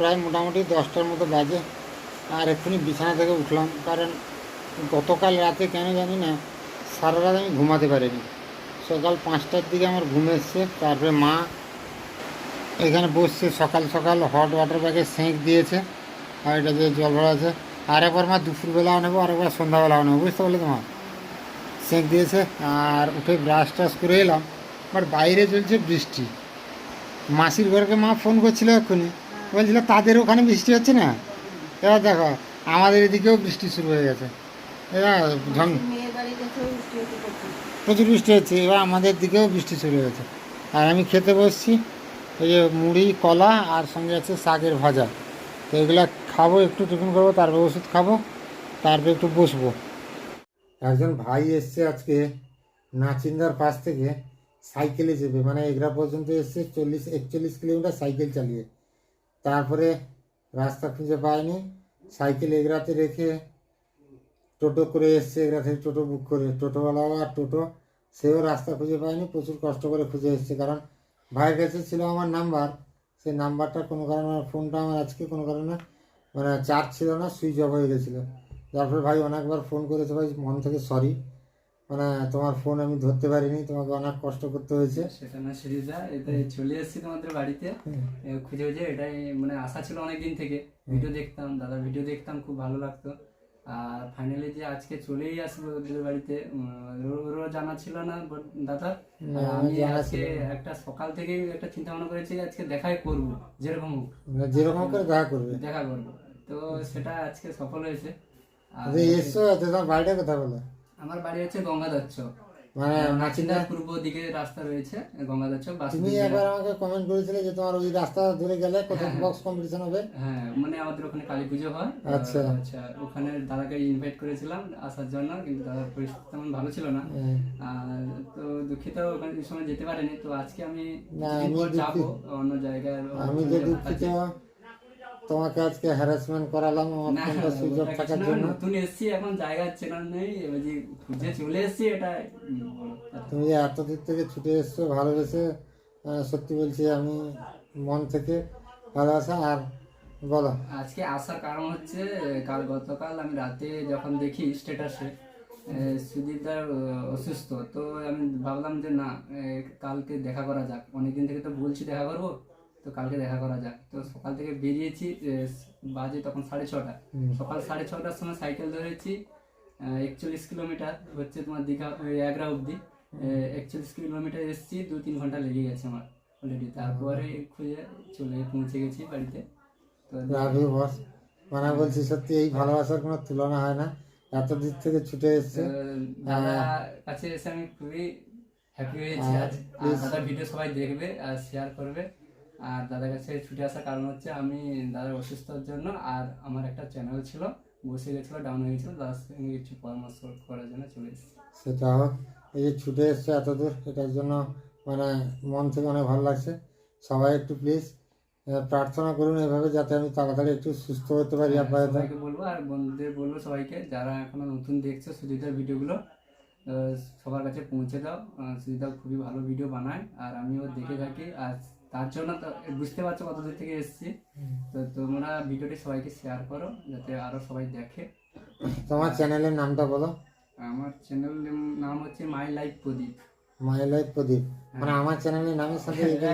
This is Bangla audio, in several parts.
প্রায় মোটামুটি দশটার মতো বাজে। আর এক্ষুনি বিছানা থেকে উঠলাম, কারণ গতকাল রাতে কেন জানি না, সারা রাত আমি ঘুমাতে পারিনি। সকাল পাঁচটার দিকে আমার ঘুম এসছে, তারপরে মা এখানে বসছে, সকাল সকাল হট ওয়াটার ব্যাগে সেঁক দিয়েছে, আর এটা দিয়ে জল ভরা আছে। আর একবার মা দুপুরবেলাও নেব, আর একবার সন্ধ্যাবেলাও নেব, বুঝতে পারলে তোমার সেঁক দিয়েছে, আর উঠে ব্রাশ টাশ করে এলাম বাট বাইরে চলছে বৃষ্টি। মাসির ঘরকে মা ফোন করছিল এক্ষুনি। বলছিল তাদের ওখানে বৃষ্টি হচ্ছে না? এবার দেখো আমাদের এদিকেও বৃষ্টি শুরু হয়ে গেছে। এবার ঝং প্রচুর। বৃষ্টি হচ্ছে। এবার আমাদের দিকেও বৃষ্টি শুরু হয়ে গেছে। আর আমি খেতে বসছি এই যে মুড়ি কলা আর সঙ্গে আছে শাকের ভাজা। তো এগুলো খাব একটু টিফিন করব তারপর ওষুধ খাব তারপর একটু বসবো। একজন ভাই এসছে আজকে নাচিন্দার পাশ থেকে সাইকেলে যাবে মানে এগরা পর্যন্ত এসছে চল্লিশ একচল্লিশ কিলোমিটার সাইকেল চালিয়ে। তারপরে রাস্তা খুঁজে পায়নি সাইকেল এগরাতে রেখে টোটো করে এসছে এগরা থেকে টোটো বুক করে। টোটোওয়ালাও আর টোটো, সেও রাস্তা খুঁজে পায়নি, প্রচুর কষ্ট করে খুঁজে এসছে কারণ ভাইয়ের কাছে ছিল আমার নাম্বার। সেই নাম্বারটা কোনো কারণে ফোনটা আমার আজকে কোনো কারণে মানে চার্জ ছিল না সুইচ অফ হয়ে গেছিল। যার ফলে ভাই অনেকবার ফোন করেছে, ভাই মন থেকে সরি মানে তোমার ফোন আমি ধরতে পারিনি তোমাকে অনেক কষ্ট করতে হয়েছে। সেটা না সিরিজা এটা চলে এসেছি তোমাদের বাড়িতে। খুঁজে খুঁজে এটাই মানে আশা ছিল অনেক দিন থেকে ভিডিও দেখতাম দাদা ভিডিও দেখতাম খুব ভালো লাগতো। আর ফাইনালি যে আজকে চলেই আসব ওদের বাড়িতে ওরও জানা ছিল না দাদা। আমি আজকে একটা সকাল থেকেই একটা চিন্তা ভাবনা করেছি আজকে দেখাই করব যেরকম হোক। মানে যেরকম করে দেখা করবে। দেখা করব। তো সেটা আজকে সফল হয়েছে। এসছো তো বাড়িটা কোথায় বলো। আমার বাড়ি হচ্ছে গঙ্গাদচ্ছ মানে নাচিন্দার পূর্ব দিকে রাস্তা রয়েছে গঙ্গাদচ্ছ বাস তুমি একবার আমাকে কমেন্ট করেছিলে যে তোমার ওই রাস্তা ধরে গেলে কোথায় বক্স কম্পিটিশন হবে। হ্যাঁ মানে আমাদের ওখানে কালী পুজো হয়। আচ্ছা। আচ্ছা ওখানে দাদাকে ইনভাইট করেছিলাম আসার জন্য কিন্তু দাদার পরিস্থিতি তেমন ভালো ছিল না। হুম। আর তো দুঃখিত ওখানে সময় যেতে পারিনি তো আজকে আমি। যাব অন্য জায়গায়। আমি যে দুঃখিত। তোমাকে আজকে হ্যারাসমেন্ট করালাম অফ ওটা থাকার জন্য। নতুন এসছি এখন জায়গা চেনা নেই যে খুঁজে চলে এসছি এটা তুমি যে এত দূর থেকে ছুটে এসছো ভালোবেসে সত্যি বলছি আমি মন থেকে ভালোবাসা আর বলো। আজকে আসার কারণ হচ্ছে কাল গতকাল আমি রাতে যখন দেখি স্ট্যাটাসে সুদীপদার অসুস্থ তো আমি ভাবলাম যে না কালকে দেখা করা যাক। অনেকদিন থেকে তো বলছি দেখা করব তো কালকে দেখা করা যাক। তো সকাল থেকে বেরিয়েছি বাজে তখন সাড়ে ছটা। সকাল সাড়ে ছটার সময় সাইকেল ধরেছি একচল্লিশ কিলোমিটার হচ্ছে তোমার দীঘা ওই এগরা অবধি। একচল্লিশ কিলোমিটার এসেছি দু তিন ঘণ্টা লেগে গেছে আমার অলরেডি তারপরে খুঁজে চলে পৌঁছে গেছি বাড়িতে। তো বস মানে বলছি সত্যি এই ভালোবাসার কোনো তুলনা হয় না। এত দূর থেকে ছুটে এসছে। কাছে এসে আমি খুবই হ্যাপি হয়েছি। হ্যাঁ, আজ ভিডিও সবাই দেখবে আর শেয়ার করবে। আর দাদার কাছে ছুটে আসার কারণ হচ্ছে আমি দাদার অসুস্থতার জন্য আর আমার একটা চ্যানেল ছিল বসে গেছিল ডাউন হয়ে গেছিল দাদার সঙ্গে কিছু পরামর্শ করার জন্য চলে এসেছি। সেটা হোক এই যে ছুটে এসছে এত দূর এটার জন্য মানে মন থেকে অনেক ভালো লাগছে। সবাই একটু প্লিজ প্রার্থনা করুন এভাবে যাতে আমি তাড়াতাড়ি একটু সুস্থ হতে পারি আপাতত সবাইকে বলব আর বন্ধুদের বলব সবাইকে যারা এখনও নতুন দেখছে সুজিতার ভিডিওগুলো সবার কাছে পৌঁছে দাও। সুজিতা খুবই ভালো ভিডিও বানায় আর আমিও দেখে থাকি। আর তার জন্য তো বুঝতে পারছ কত দূর থেকে এসেছি। তো তোমরা ভিডিওটি সবাইকে শেয়ার করো যাতে আরও সবাই দেখে। তোমার চ্যানেলের নামটা বলো। আমার চ্যানেল নাম হচ্ছে my life Pradip my life প্রদীপ মানে আমার চ্যানেলের নামের সাথে এটা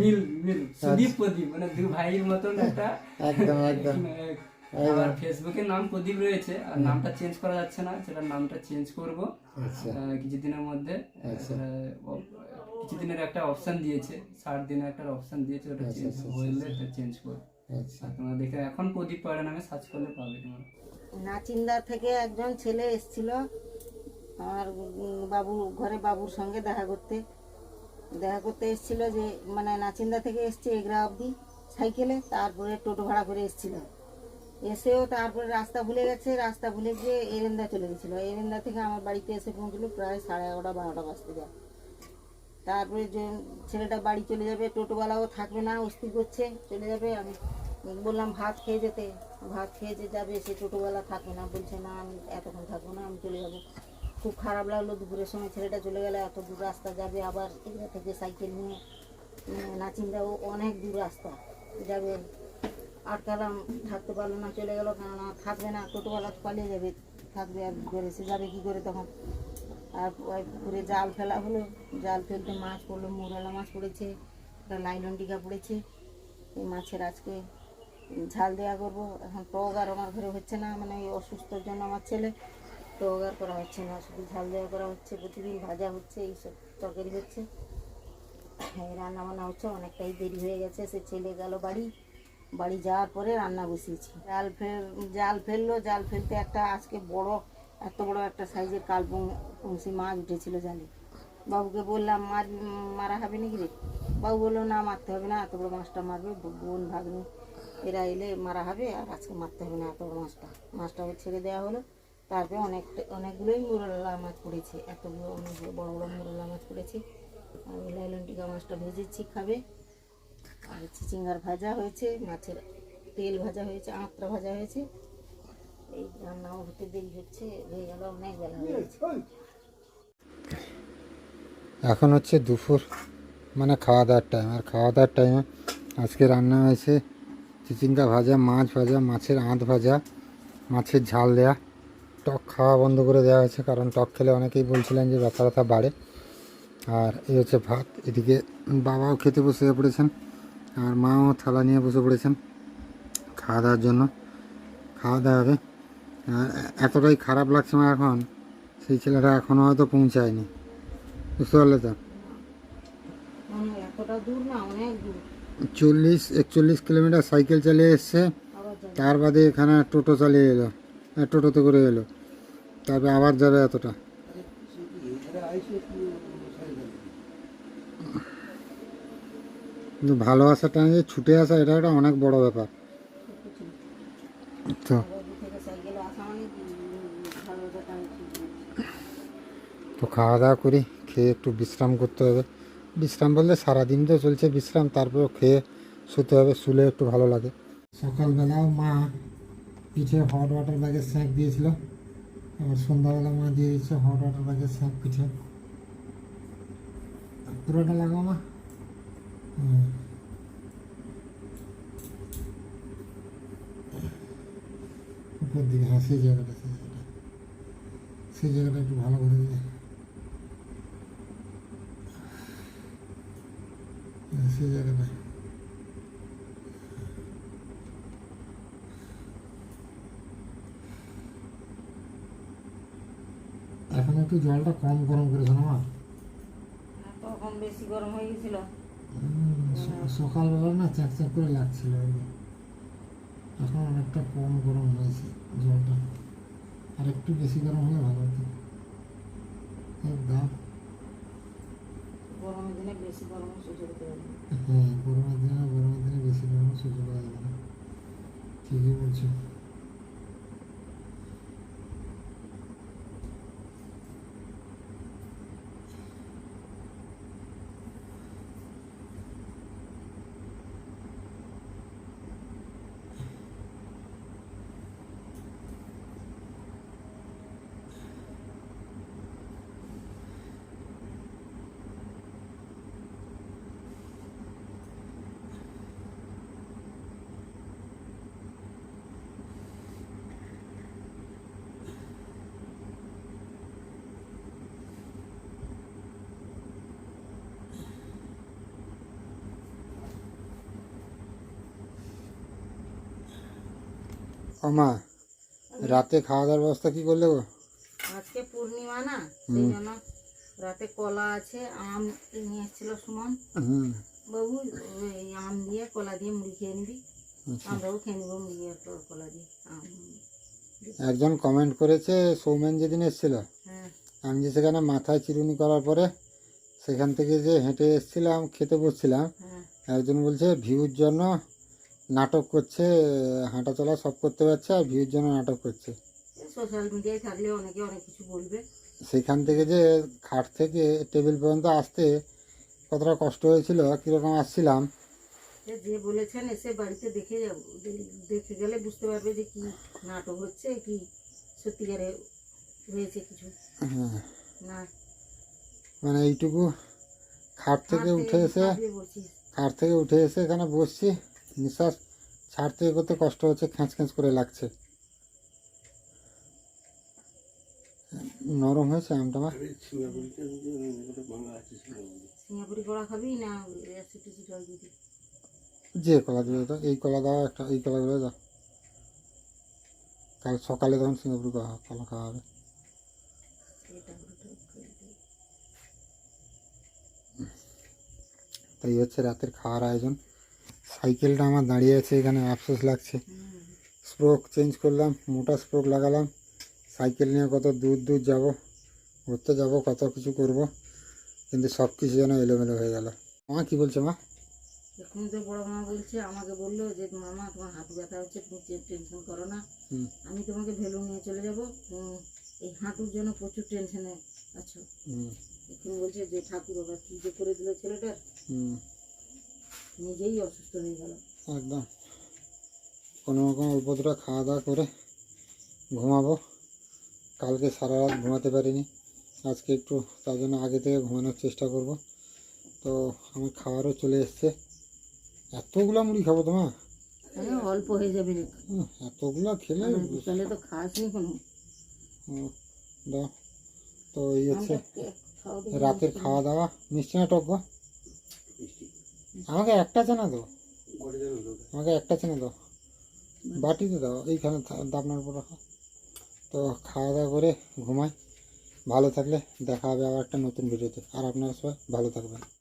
মিল মিল। সুদীপ প্রদীপ মানে দু ভাইয়ের মতন একটা একদম একদম। আর ফেসবুকের নাম প্রদীপ রয়েছে আর নামটা চেঞ্জ করা যাচ্ছে না সেটার নামটা চেঞ্জ করব। আচ্ছা। কিছুদিনের মধ্যে আচ্ছা। কিছুদিনের একটা অপশন দিয়েছে ষাট দিনের একটা অপশন দিয়েছে ওটা আচ্ছা, চেঞ্জ আচ্ছা, এটা চেঞ্জ করব আচ্ছা। আর তোমরা দেখে এখন প্রদীপ পয়রা নামে সার্চ করলে পাবে তোমরা। নাচিন্দার থেকে একজন ছেলে এসেছিল আমার বাবু ঘরে বাবুর সঙ্গে দেখা করতে। দেখা করতে এসেছিল যে মানে নাচিন্দা থেকে এসছে এগরা অবধি সাইকেলে তারপরে টোটো ভাড়া করে এসেছিল। এসেও তারপরে রাস্তা ভুলে গেছে রাস্তা ভুলে গিয়ে এরেন্দা চলে গেছিল। এরেন্দা থেকে আমার বাড়িতে এসে পৌঁছলো প্রায় সাড়ে এগারোটা বারোটা বাজতে যায়। তারপরে ছেলেটা বাড়ি চলে যাবে, টোটোওয়ালাও থাকবে না, অস্থির করছে, চলে যাবে। আমি বললাম, ভাত খেয়ে যেতে। ভাত খেয়ে যে যাবে, সে টোটোওয়ালা থাকবে না। বলছে, না, আমি এতক্ষণ থাকব না, আমি চলে যাব। খুব খারাপ লাগল, দুপুরের সময় ছেলেটা চলে গেলে, এত দূর রাস্তা যাবে আবার এখান থেকে সাইকেল নিয়ে নাচিন্দাও অনেক দূর রাস্তা যাবে। আটকালাম, থাকতে পারল না, চলে গেল, কেননা থাকবে না, টোটোওয়ালা পালিয়ে যাবে, থাকবে আর কী করে সে যাবে কী করে তখন? আর ওই পুকুরে জাল ফেলা হলো, জাল ফেলতে মাছ পড়ল, মুরালা মাছ পড়েছে, একটা লাইলন টিকা পড়েছে। এই মাছের আজকে ঝাল দেওয়া করব। এখন আর আমার ঘরে হচ্ছে না মানে ওই অসুস্থর জন্য আমার ছেলে। আর করা হচ্ছে না, শুধু ঝাল দেওয়া করা হচ্ছে, প্রতিদিন ভাজা হচ্ছে, এইসব তরকারি হচ্ছে। এই রান্না বান্না হচ্ছে, অনেকটাই দেরি হয়ে গেছে, সে ছেলে গেল বাড়ি। বাড়ি যাওয়ার পরে রান্না বসিয়েছি। জাল ফেল, জাল ফেলল, জাল ফেলতে একটা আজকে বড় এত বড় একটা সাইজের কাল পংশি মাছ উঠেছিল জালে। বাবুকে বললাম, মার, মারা হবে নাকি রে? বাবু বলল, না, মারতে হবে না, এত বড় মাছটা মারবে বোন, ভাগ্নি, এরা এলে মারা হবে আর আজকে মারতে হবে না এত বড় মাছটা। মাছটা ছেড়ে দেওয়া হলো। তারপরে অনেকটা অনেকগুলোই মুরল্লা মাছ পড়েছে, এতগুলো অনেকগুলো বড় বড় মুরল্লা মাছ পড়েছে। আর লাইলন টিকা মাছটা ভেজেছি, খাবে। আর চিচিঙ্গার ভাজা হয়েছে, মাছের তেল ভাজা হয়েছে, আঁতরা ভাজা হয়েছে। এখন হচ্ছে দুপুর মানে খাওয়া দাওয়ার টাইম আর খাওয়া দাওয়ার টাইমে আজকে রান্না হয়েছে চিচিঙ্গা ভাজা, মাছ ভাজা, মাছের আঁত ভাজা, মাছের ঝাল দেয়া। টক খাওয়া বন্ধ করে দেওয়া হয়েছে, কারণ টক খেলে অনেকেই বলছিলেন যে ব্যথা ব্যথা বাড়ে। আর এই হচ্ছে ভাত, এদিকে বাবাও খেতে বসে পড়েছেন, আর মাও থালা নিয়ে বসে পড়েছেন খাওয়া দাওয়ার জন্য। খাওয়া দাওয়া হবে। এতটাই খারাপ লাগছে আমার এখন সেই ছেলেটা এখনও হয়তো পৌঁছায়নি। বুঝতে পারলে তো? মানে চল্লিশ একচল্লিশ কিলোমিটার সাইকেল চালিয়ে এসছে তার বাদে এখানে টোটো চালিয়ে এলো টোটোতে করে এলো। তারপরে আবার যাবে এতটা। কিন্তু ভালোবাসার টাইমে যে ছুটে আসা এটা একটা অনেক বড় ব্যাপার। তো আবার দূর থেকে সাইকেলে আসা মানে উম, ভালো কথা আমি ঠিক বলছি। তো খাওয়া দাওয়া করি, খেয়ে একটু বিশ্রাম করতে হবে। বিশ্রাম বলতে সারাদিন তো চলছে বিশ্রাম তারপর খেয়ে শুতে হবে, শুলে একটু ভালো লাগে। সকালবেলাও মা পিঠে হট ওয়াটার ব্যাগের স্ন্যাক দিয়েছিল। এবার সন্ধ্যাবেলা মা দিয়ে দিচ্ছে হট ওয়াটার ব্যাগের স্ন্যাক পিঠে। পুরোটা লাগাও মা? হুম। উপর দিকে হ্যাঁ জায়গাটা, সেই জায়গাটা। সেই জায়গাটা একটু ভালো করে দিয়ে হ্যাঁ, সেই জায়গাটা এখন একটু জলটা কম গরম করেছ না? মা তখন বেশি গরম হয়ে গেছিল। সকালবেলা না চ্যাক চ্যাক করে লাগছিল এখন অনেকটা কম গরম হয়েছে জলটা। আর একটু বেশি গরম হলে ভালো হতো। এই গরমের হ্যাঁ গরমের দিনে গরমের দিনে বেশি গরম সহ্য করা যাবে না। ঠিকই বলছো। মা রাতে খাওয়া দাওয়ার ব্যবস্থা কি করলে গো? আজকে পূর্ণিমা না সেই জন্য রাতে কলা আছে আম নিয়ে এসেছিল সুমন। বাবু ওই আম দিয়ে কলা দিয়ে মুড়ি খেয়ে নিবি। আমরাও খেয়ে নিবো মুড়ি আর কলা দিয়ে আম। একজন কমেন্ট করেছে সৌমেন যেদিন এসেছিল হ্যাঁ। আমি যে সেখানে মাথায় চিরুনি করার পরে সেখান থেকে যে হেঁটে এসেছিলাম খেতে বসছিলাম হ্যাঁ। একজন বলছে ভিউর জন্য নাটক করছে হাঁটা চলা সব করতে পারছে আর ভিউর জন্য নাটক করছে। সোশ্যাল মিডিয়ায় থাকলে অনেকে অনেক কিছু বলবে। সেখান থেকে যে খাট থেকে টেবিল পর্যন্ত আসতে কতটা কষ্ট হয়েছিল কীরকম আসছিলাম। যে বলেছেন এসে বাড়িতে দেখে যাব দেখে গেলে বুঝতে পারবে যে কি নাটক হচ্ছে কি সত্যিকারে হয়েছে কিছু। হ্যাঁ, না। মানে এইটুকু খাট থেকে উঠে এসে। খাট থেকে উঠে এসে এখানে বসছি। নিঃশ্বাস ছাড়তে করতে কষ্ট হচ্ছে খ্যাঁচ খ্যাঁচ করে লাগছে। নরম হয়েছে আমটা মা সিঙ্গাপুরি কলা খাবি না অ্যাসিড ট্যাসিড যদি? যে কলা দিবে তো এই কলা দাও একটা এই কলা কলাগুলো দাও। কাল সকালে তখন সিঙ্গাপুর কলা কলা খাওয়া হবে। তাই হচ্ছে রাতের খাওয়ার আয়োজন। সাইকেলটা আমার দাঁড়িয়ে আছে এখানে আফসোস লাগছে। স্প্রোক চেঞ্জ করলাম মোটা স্প্রোক লাগালাম। সাইকেল নিয়ে কত দূর দূর যাব ঘুরতে যাব কত কিছু করব কিন্তু সব কিছু যেন এলোমেলো হয়ে গেল। মা কি বলছে মা? এখন তো বড় মা বলছে আমাকে বলল যে মামা তোমার হাঁটু ব্যথা হচ্ছে তুমি টেনশন করো না। আমি তোমাকে ভেলু নিয়ে চলে যাব। এই হাঁটুর জন্য প্রচুর টেনশনে আছো। এখন বলছে যে ঠাকুর আবার কী যে করে দিল ছেলেটার? নিজেই অসুস্থ হয়ে গেল। একদম। কোনো রকম অল্প দুটো খাওয়া দাওয়া করে ঘুমাবো। কালকে সারা রাত ঘুমাতে পারিনি। আজকে একটু তার জন্য আগে থেকে ঘুমানোর চেষ্টা করব। তো আমার খাবারও চলে এসছে। এতগুলা মুড়ি খাব তোমার অল্প হয়ে যাবে এতগুলা খেলে? বিকালে তো খাসনি কোনো। দাও। তো এই হচ্ছে রাতের খাওয়া দাওয়া। মিষ্টি না টক? আমাকে একটা চেনা দাও। আমাকে একটা চেনা দাও। বাটিতে দাও এইখানে দাবনার উপর রাখো। তো খাওয়া দাওয়া করে ঘুমাই। ভালো থাকলে দেখা হবে আবার একটা নতুন ভিডিওতে। আর আপনারা সবাই ভালো থাকবেন।